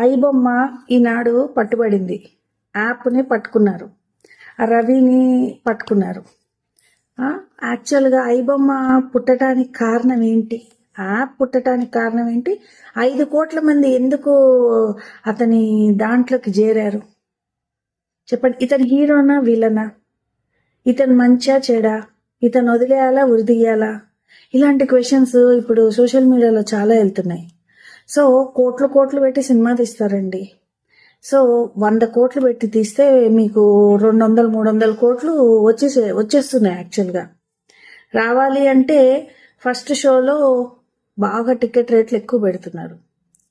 ఐబొమ్మ ఈనాడు పట్టుబడింది. యాప్ని పట్టుకున్నారు. రవిని పట్టుకున్నారు. యాక్చువల్గా ఐబొమ్మ పుట్టడానికి కారణం ఏంటి? యాప్ పుట్టడానికి కారణం ఏంటి? ఐదు కోట్ల మంది ఎందుకు అతని దాంట్లోకి చేరారు? చెప్పండి. ఇతను హీరోనా వీళ్ళనా ఇతను మంచా చెడా? ఇతను వదిలేయాలా ఉరిదీయాలా? ఇలాంటి క్వశ్చన్స్ ఇప్పుడు సోషల్ మీడియాలో చాలా వెళ్తున్నాయి. సో కోట్లు కోట్లు పెట్టి సినిమా తీస్తారండి. సో వంద కోట్లు పెట్టి తీస్తే మీకు రెండు వందలు మూడు వందల కోట్లు వచ్చేసే వచ్చేస్తున్నాయి యాక్చువల్గా. రావాలి అంటే ఫస్ట్ షోలో బాగా టికెట్ రేట్లు ఎక్కువ పెడుతున్నారు.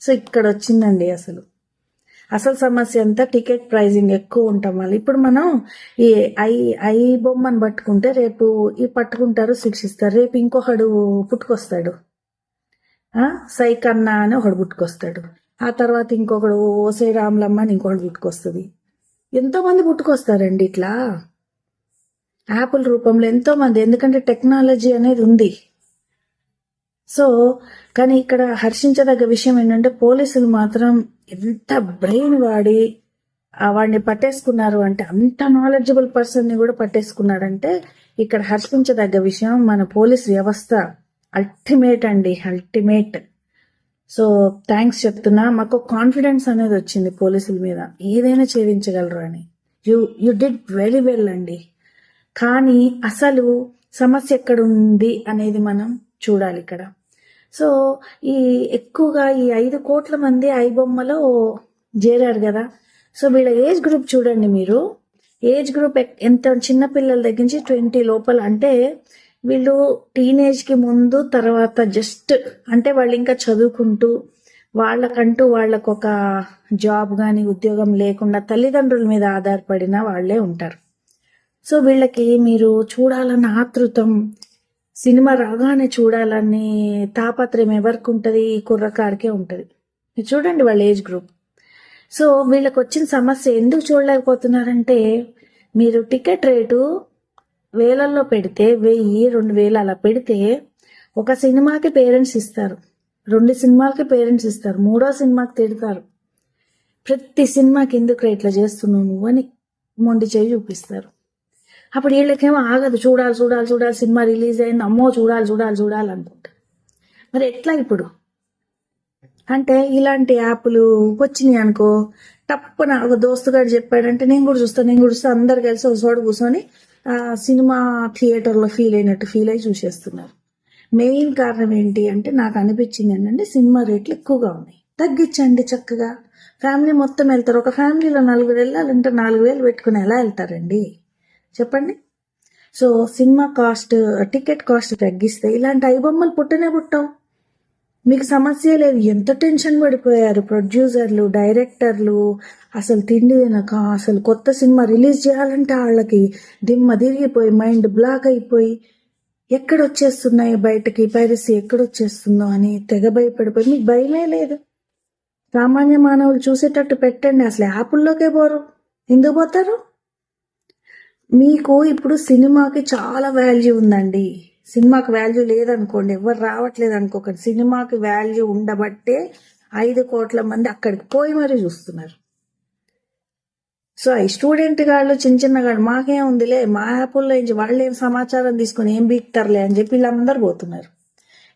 సో ఇక్కడ వచ్చిందండి అసలు. అసలు సమస్య అంతా టికెట్ ప్రైజింగ్ ఎక్కువ ఉంటాం వల్ల ఇప్పుడు మనం ఈ ఐ ఐ బొమ్మను పట్టుకుంటే రేపు ఈ పట్టుకుంటారు శిక్షిస్తారు. రేపు ఇంకొకడు పుట్టుకొస్తాడు. సైకన్న అని ఒకడు పుట్టుకొస్తాడు. ఆ తర్వాత ఇంకొకడు ఓసే రాములమ్మ అని ఇంకొకటి పుట్టుకొస్తుంది. ఎంతోమంది పుట్టుకొస్తారండి ఇట్లా? యాపిల్ రూపంలో ఎంతో మంది ఎందుకంటే టెక్నాలజీ అనేది ఉంది. సో కానీ ఇక్కడ హర్షించదగ్గ విషయం ఏంటంటే పోలీసులు మాత్రం ఎంత బ్రెయిన్ వాడి వాడిని పట్టేసుకున్నారు అంటే అంత నాలెడ్జబుల్ పర్సన్ని కూడా పట్టేసుకున్నాడంటే ఇక్కడ హర్షించదగ్గ విషయం మన పోలీస్ వ్యవస్థ. అల్టిమేట్ అండి అల్టిమేట్ సో థ్యాంక్స్ చెప్తున్నా. మాకు కాన్ఫిడెన్స్ అనేది వచ్చింది పోలీసుల మీద. ఏదైనా ఛేదించగలరు అని. You you did very well అండి. కానీ అసలు సమస్య ఎక్కడ ఉంది అనేది మనం చూడాలి ఇక్కడ. సో ఈ ఎక్కువగా ఈ ఐదు కోట్ల మంది ఐబొమ్మలో చేరారు కదా. సో వీళ్ళ ఏజ్ గ్రూప్ చూడండి మీరు. ఏజ్ గ్రూప్ ఎక్- ఎంత చిన్న పిల్లల దగ్గర నుంచి ట్వంటీ లోపల. అంటే వీళ్ళు టీనేజ్కి ముందు తర్వాత జస్ట్ అంటే వాళ్ళు ఇంకా చదువుకుంటూ వాళ్ళకంటూ వాళ్ళకు ఒక జాబ్ కానీ ఉద్యోగం లేకుండా తల్లిదండ్రుల మీద ఆధారపడిన వాళ్ళే ఉంటారు. సో వీళ్ళకి మీరు చూడాలన్న ఆతృతం సినిమా రాగానే చూడాలని తాపత్రయం ఎవరికి ఉంటుంది ఈ కుర్రకాడికే ఉంటుంది. చూడండి వాళ్ళ ఏజ్ గ్రూప్. సో వీళ్ళకి వచ్చిన సమస్య ఎందుకు చూడలేకపోతున్నారంటే మీరు టికెట్ రేటు వేలల్లో పెడితే వెయ్యి రెండు వేలు అలా పెడితే ఒక సినిమాకి పేరెంట్స్ ఇస్తారు. రెండు సినిమాలకి పేరెంట్స్ ఇస్తారు. మూడో సినిమాకి తిడతారు. ప్రతి సినిమాకి ఎందుకు ఇట్లా చేస్తున్నావు నువ్వు అని మొండి చేయి చూపిస్తారు. అప్పుడు వీళ్ళకేమో ఆగదు. చూడాలి చూడాలి చూడాలి సినిమా రిలీజ్ అయింది. అమ్మో చూడాలి చూడాలి చూడాలి అనుకుంటారు. మరి ఎట్లా ఇప్పుడు? అంటే ఇలాంటి యాప్లు వచ్చినాయి అనుకో తప్పన ఒక దోస్తుగాడు చెప్పాడంటే నేను కూడా చూస్తాను నేను కూడా చూస్తాను అందరు కలిసి ఒక చోట కూర్చొని సినిమా థియేటర్లో ఫీల్ అయినట్టు ఫీల్ అయి చూసేస్తున్నారు. మెయిన్ కారణం ఏంటి అంటే నాకు అనిపించింది ఏంటంటే సినిమా రేట్లు ఎక్కువగా ఉన్నాయి. తగ్గించండి చక్కగా. ఫ్యామిలీ మొత్తం వెళ్తారు. ఒక ఫ్యామిలీలో నలుగురు వెళ్ళాలంటే నాలుగు వేలు పెట్టుకుని ఎలా వెళ్తారండి? చెప్పండి. So cinema cost ticket cost తగ్గిస్తే ఇలాంటి ఐబొమ్మలు పుట్టనే పుట్టవు. మీకు సమస్య లేదు. ఎంత టెన్షన్ పడిపోయారు ప్రొడ్యూసర్లు డైరెక్టర్లు? అసలు తిండి తినక అసలు కొత్త సినిమా రిలీజ్ చేయాలంటే వాళ్ళకి దిమ్మ తిరిగిపోయి మైండ్ బ్లాక్ అయిపోయి ఎక్కడ వచ్చేస్తున్నాయి బయటకి? పైరసీ ఎక్కడ వచ్చేస్తుందో అని తెగ భయపడిపోయి. మీకు భయమే లేదు. సామాన్య మానవులు చూసేటట్టు పెట్టండి. అసలు యాపుల్లోకే పోరు. ఎందుకు పోతారు? మీకు ఇప్పుడు సినిమాకి చాలా వాల్యూ ఉందండి. సినిమాకి వాల్యూ లేదనుకోండి ఎవరు రావట్లేదు అనుకోకండి. సినిమాకి వాల్యూ ఉండబట్టే ఐదు కోట్ల మంది అక్కడికి పోయి మరీ చూస్తున్నారు. సో ఈ స్టూడెంట్ గాళ్ళు చిన్న చిన్న గాళ్ళు మాకేం ఉందిలే మా యాప్ల్లో నుంచి వాళ్ళు ఏం సమాచారం తీసుకొని ఏం బీక్తారులే అని చెప్పి వీళ్ళందరూ పోతున్నారు.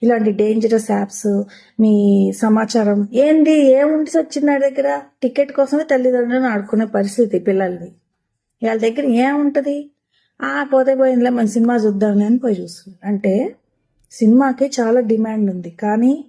ఇలాంటి డేంజరస్ యాప్స్ మీ సమాచారం ఏంది ఏముంది వచ్చింది నా దగ్గర? టికెట్ కోసమే తల్లిదండ్రులను ఆడుకునే పరిస్థితి పిల్లల్ని. వాళ్ళ దగ్గర ఏముంటది? ఆ పోతే పోయిందిలే మన సినిమా చూద్దాంలే అని పోయి చూస్తున్నారు అంటే సినిమాకి చాలా డిమాండ్ ఉంది. కానీ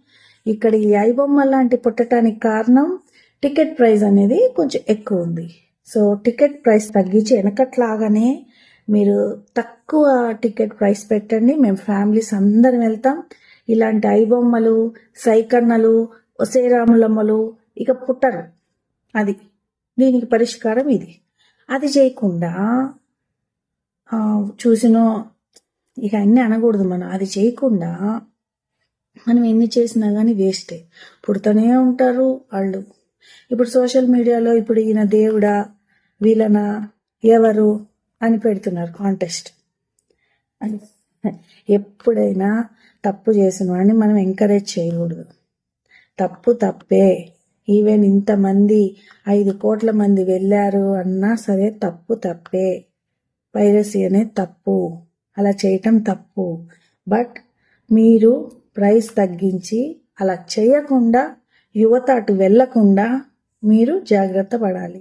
ఇక్కడ ఈ ఐబొమ్మ లాంటి పుట్టడానికి కారణం టికెట్ ప్రైస్ అనేది కొంచెం ఎక్కువ ఉంది. సో టికెట్ ప్రైస్ తగ్గించి వెనకట్లాగానే మీరు తక్కువ టికెట్ ప్రైస్ పెట్టండి. మేము ఫ్యామిలీస్ అందరం వెళ్తాం. ఇలాంటి ఐబొమ్మలు సైకన్నలు ఒసేరాములమ్మలు ఇక పుట్టరు. అది దీనికి పరిష్కారం ఇది. అది చేయకుండా చూసినో ఇక అన్నీ అనకూడదు మనం. అది చేయకుండా మనం ఎన్ని చేసినా కానీ వేస్టే. పుడుతూనే ఉంటారు వాళ్ళు. ఇప్పుడు సోషల్ మీడియాలో ఇప్పుడు ఈయన దేవుడా వీళ్ళనా ఎవరు అని పెడుతున్నారు కాంటెస్ట్. అని ఎప్పుడైనా తప్పు చేసిన వాడిని మనం ఎంకరేజ్ చేయకూడదు. తప్పు తప్పే. ఈవెన్ ఇంతమంది ఐదు కోట్ల మంది వెళ్ళారు అన్నా సరే తప్పు తప్పే. పైరసీ అనేది తప్పు. అలా చేయటం తప్పు. బట్ మీరు ప్రైస్ తగ్గించి అలా చేయకుండా యువత అటు వెళ్ళకుండా మీరు జాగ్రత్త పడాలి.